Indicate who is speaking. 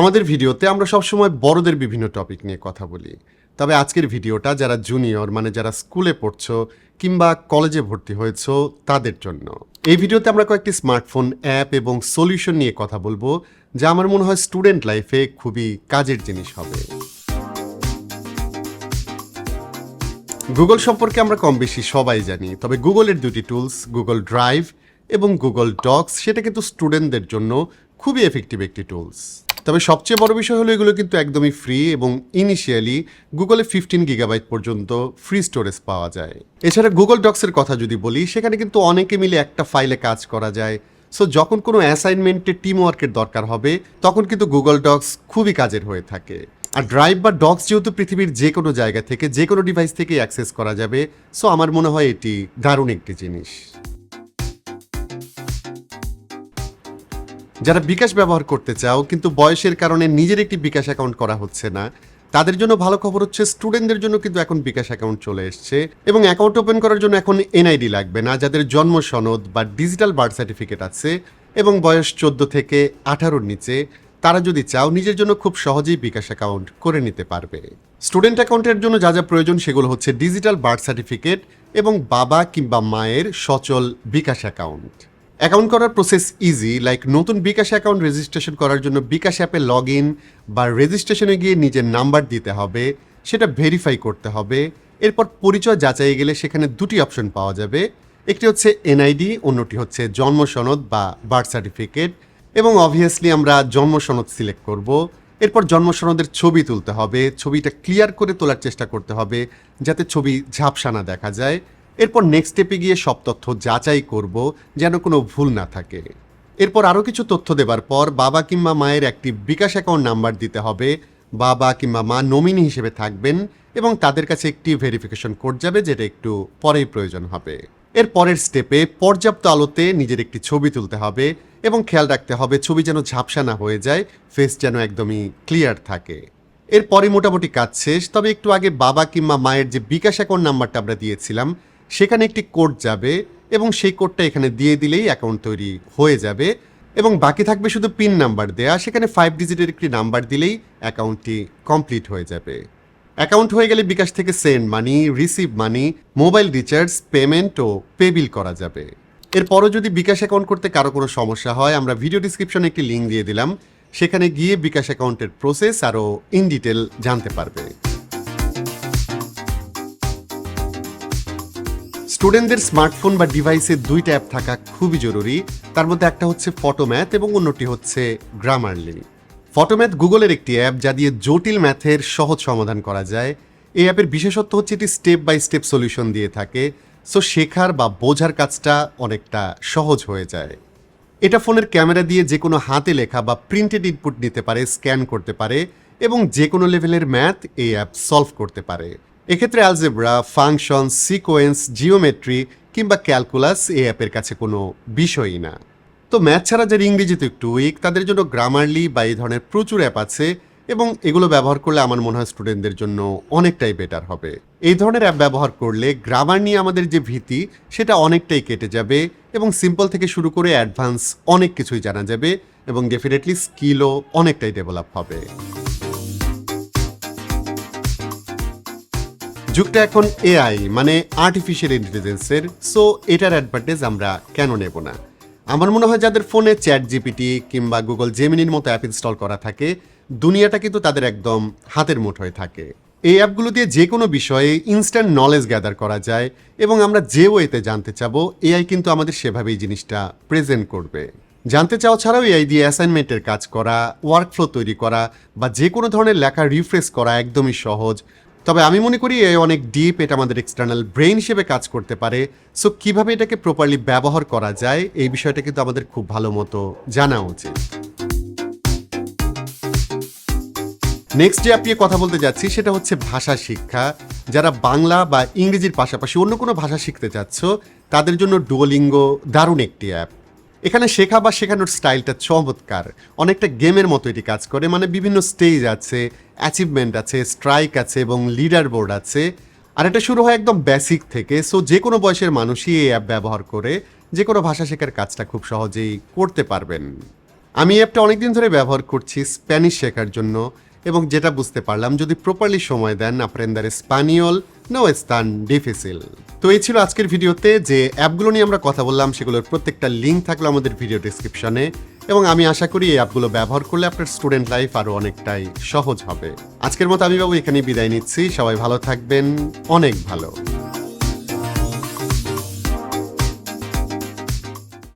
Speaker 1: আমাদের ভিডিওতে আমরা সবসময় বড়দের বিভিন্ন টপিক নিয়ে কথা বলি। তবে আজকের ভিডিওটা যারা জুনিয়র মানে যারা স্কুলে পড়ছো কিংবা কলেজে ভর্তি হয়েছো, তাদের জন্য। এই ভিডিওতে আমরা কয়েকটি স্মার্টফোন, অ্যাপ এবং সলিউশন নিয়ে কথা বলব, যা আমার মনে হয় স্টুডেন্ট লাইফে খুবই কাজের জিনিস হবে। গুগল সম্পর্কে আমরা কম বেশি সবাই জানি, তবে গুগলের দুটি টুলস, গুগল ড্রাইভ এবং গুগল ডক্স, সেটা কিন্তু স্টুডেন্টদের জন্য খুবই এফেক্টিভ একটি টুলস। তবে সবচেয়ে বড় বিষয় হলো এগুলো কিন্তু একদমই ফ্রি এবং ইনিশিয়ালি গুগলে ফিফটিন গিগাবাইট পর্যন্ত ফ্রি স্টোরেজ পাওয়া যায়। এছাড়া গুগল ডক্সের কথা যদি বলি, সেখানে কিন্তু অনেকে মিলে একটা ফাইলে কাজ করা যায়। সো যখন কোনো অ্যাসাইনমেন্টে টিম ওয়ার্কের দরকার হবে, তখন কিন্তু গুগল ডক্স খুবই কাজের হয়ে থাকে। আর ড্রাইভ বা ডক্স যেহেতু পৃথিবীর যে কোনো জায়গা থেকে, যে কোনো ডিভাইস থেকে অ্যাক্সেস করা যাবে সো আমার মনে হয় এটি দারুণ একটি জিনিস। যারা বিকাশ ব্যবহার করতে চাও, কিন্তু বয়সের কারণে নিজের একটি বিকাশ অ্যাকাউন্ট করা হচ্ছে না, তাদের জন্য ভালো খবর হচ্ছে স্টুডেন্টদের জন্য কিন্তু এখন বিকাশ অ্যাকাউন্ট চলে এসছে এবং অ্যাকাউন্ট ওপেন করার জন্য এখন এনআইডি লাগবে না, যাদের জন্ম সনদ বা ডিজিটাল বার্থ সার্টিফিকেট আছে এবং বয়স চোদ্দ থেকে আঠারোর নিচে, তারা যদি চাও, নিজের জন্য খুব সহজেই বিকাশ অ্যাকাউন্ট করে নিতে পারবে। স্টুডেন্ট অ্যাকাউন্টের জন্য যা যা প্রয়োজন, সেগুলো হচ্ছে ডিজিটাল বার্থ সার্টিফিকেট এবং বাবা কিংবা মায়ের সচল বিকাশ অ্যাকাউন্ট। অ্যাকাউন্ট করার প্রসেস ইজি লাইক নতুন বিকাশ অ্যাকাউন্ট রেজিস্ট্রেশন করার জন্য বিকাশ অ্যাপে লগ ইন বা রেজিস্ট্রেশনে গিয়ে নিজের নাম্বার দিতে হবে, সেটা ভেরিফাই করতে হবে। এরপর পরিচয় যাচাই গেলে সেখানে দুটি অপশন পাওয়া যাবে। একটি হচ্ছে এনআইডি অন্যটি হচ্ছে জন্ম সনদ বা বার্থ সার্টিফিকেট এবং অবভিয়াসলি আমরা জন্ম সনদ সিলেক্ট করব। এরপর জন্ম সনদের ছবি তুলতে হবে, ছবিটা ক্লিয়ার করে তোলার চেষ্টা করতে হবে যাতে ছবি ঝাপসা না দেখা যায়। এরপর নেক্সট স্টেপে গিয়ে সব তথ্য যাচাই করব, যেন কোনো ভুল না থাকে। এরপর আরও কিছু তথ্য দেবার পর বাবা কিংবা মায়ের একটি বিকাশ অ্যাকাউন্ট নাম্বার দিতে হবে। বাবা কিংবা মা নমিনি হিসেবে থাকবেন এবং তাদের কাছে একটি ভেরিফিকেশন কোড যাবে, যেটা একটু পরেই প্রয়োজন হবে। এর পরের স্টেপে পর্যাপ্ত আলোতে নিজের একটি ছবি তুলতে হবে এবং খেয়াল রাখতে হবে ছবি যেন ঝাপসা না হয়ে যায় ফেস যেন একদমই ক্লিয়ার থাকে। এরপরে মোটামুটি কাজ শেষ, তবে একটু আগে বাবা কিংবা মায়ের যে বিকাশ অ্যাকাউন্ট নাম্বারটা আমরা দিয়েছিলাম সেখানে একটি কোড যাবে এবং সেই কোডটা এখানে দিয়ে দিলেই অ্যাকাউন্ট তৈরি হয়ে যাবে এবং বাকি থাকবে শুধু পিন নাম্বার দেয়া। সেখানে ফাইভ ডিজিটের একটি নাম্বার দিলেই অ্যাকাউন্টটি কমপ্লিট হয়ে যাবে। অ্যাকাউন্ট হয়ে গেলে বিকাশ থেকে send money receive money mobile recharge payment ও পে বিল করা যাবে। এরপরও যদি বিকাশ অ্যাকাউন্ট করতে কারও কোনো সমস্যা হয়, আমরা ভিডিও ডিসক্রিপশনে একটি লিঙ্ক দিয়ে দিলাম। সেখানে গিয়ে বিকাশ অ্যাকাউন্টের প্রসেস আরও ইন ডিটেল জানতে পারবে। স্টুডেন্টদের স্মার্টফোন বা ডিভাইসে দুইটা অ্যাপ থাকা খুবই জরুরি। তার মধ্যে একটা হচ্ছে ফটোম্যাথ এবং অন্যটি হচ্ছে গ্রামারলি ফটোম্যাথ গুগলের একটি অ্যাপ যা দিয়ে জটিল ম্যাথের সহজ সমাধান করা যায়। এই অ্যাপের বিশেষত্ব হচ্ছে এটি স্টেপ বাই স্টেপ সলিউশন দিয়ে থাকে। সো শেখার বা বোঝার কাজটা অনেকটা সহজ হয়ে যায়। এটা ফোনের ক্যামেরা দিয়ে যে কোনো হাতে লেখা বা প্রিন্টেড ইনপুট নিতে পারে স্ক্যান করতে পারে এবং যে কোনো লেভেলের ম্যাথ এই অ্যাপ সলভ করতে পারে। এক্ষেত্রে অ্যালজেব্রা ফাংশন সিকোয়েন্স জিওমেট্রি কিংবা ক্যালকুলাস এই অ্যাপের কাছে কোনো বিষয়ই না। তো ম্যাথ ছাড়া যারা ইংরেজিতে একটু উইক তাদের জন্য গ্রামারলি বা এই ধরনের প্রচুর অ্যাপ আছে এবং এগুলো ব্যবহার করলে আমার মনে হয় স্টুডেন্টদের জন্য অনেকটাই বেটার হবে। এই ধরনের অ্যাপ ব্যবহার করলে গ্রামার নিয়ে আমাদের যে ভীতি, সেটা অনেকটাই কেটে যাবে এবং সিম্পল থেকে শুরু করে অ্যাডভান্স অনেক কিছুই জানা যাবে এবং ডেফিনেটলি স্কিলও অনেকটাই ডেভেলপ হবে। যুগটা এখন এআই মানে আর্টিফিশিয়াল ইন্টেলিজেন্সের সো এটার অ্যাডভান্টেজ আমরা কেন নেব না? আমার মনে হয় যাদের ফোনে চ্যাট জিপিটি কিংবা গুগল জেমিনির মতো অ্যাপ ইনস্টল করা থাকে, দুনিয়াটা কিন্তু তাদের একদম হাতের মুঠোয় থাকে। এই অ্যাপগুলো দিয়ে যে কোনো বিষয়ে ইনস্ট্যান্ট নলেজ গ্যাদার করা যায় এবং আমরা যে ওয়েতে জানতে চাবো এআই কিন্তু আমাদের সেভাবেই জিনিসটা প্রেজেন্ট করবে। জানতে চাওয়া ছাড়াও এআই দিয়ে অ্যাসাইনমেন্টের কাজ করা ওয়ার্কফ্লো তৈরি করা বা যে কোনো ধরনের লেখা রিফ্রেশ করা একদমই সহজ। তবে আমি মনে করি এ অনেক ডিপ এটা আমাদের এক্সটার্নাল ব্রেন হিসেবে কাজ করতে পারে। সো কীভাবে এটাকে প্রপারলি ব্যবহার করা যায়, এই বিষয়টা কিন্তু আমাদের খুব ভালো মতো জানা উচিত। নেক্সট যে আপনি কথা বলতে যাচ্ছি, সেটা হচ্ছে ভাষা শিক্ষা। যারা বাংলা বা ইংরেজির পাশাপাশি অন্য কোনো ভাষা শিখতে চাচ্ছ, তাদের জন্য ডুয়োলিঙ্গো দারুণ একটি অ্যাপ এখানে শেখা বা শেখানোর স্টাইলটা চমৎকার। অনেকটা গেমের মতো এটি কাজ করে মানে বিভিন্ন স্টেজ আছে অ্যাচিভমেন্ট আছে স্ট্রাইক আছে এবং লিডার বোর্ড আছে। আর এটা শুরু হয় একদম বেসিক থেকে সো যে কোনো বয়সের মানুষই এই অ্যাপ ব্যবহার করে যে কোনো ভাষা শেখার কাজটা খুব সহজেই করতে পারবেন। আমি অ্যাপটা অনেকদিন ধরে ব্যবহার করছি স্প্যানিশ শেখার জন্য এবং যেটা বুঝতে পারলাম, যদি প্রপারলি সময় দেন aprender স্পানিয়ল নো স্তান ডিফিসিল তো এই ছিল আজকের ভিডিওতে যে অ্যাপগুলো নিয়ে আমরা কথা বললাম, সেগুলোর প্রত্যেকটা লিঙ্ক থাকল আমাদের ভিডিও ডিসক্রিপশনে এবং আমি আশা করি এই অ্যাপগুলো ব্যবহার করলে আপনার স্টুডেন্ট লাইফ আরও অনেকটাই সহজ হবে। আজকের মতো আমি বাবু এখানেই বিদায় নিচ্ছি। সবাই ভালো থাকবেন। অনেক ভালো।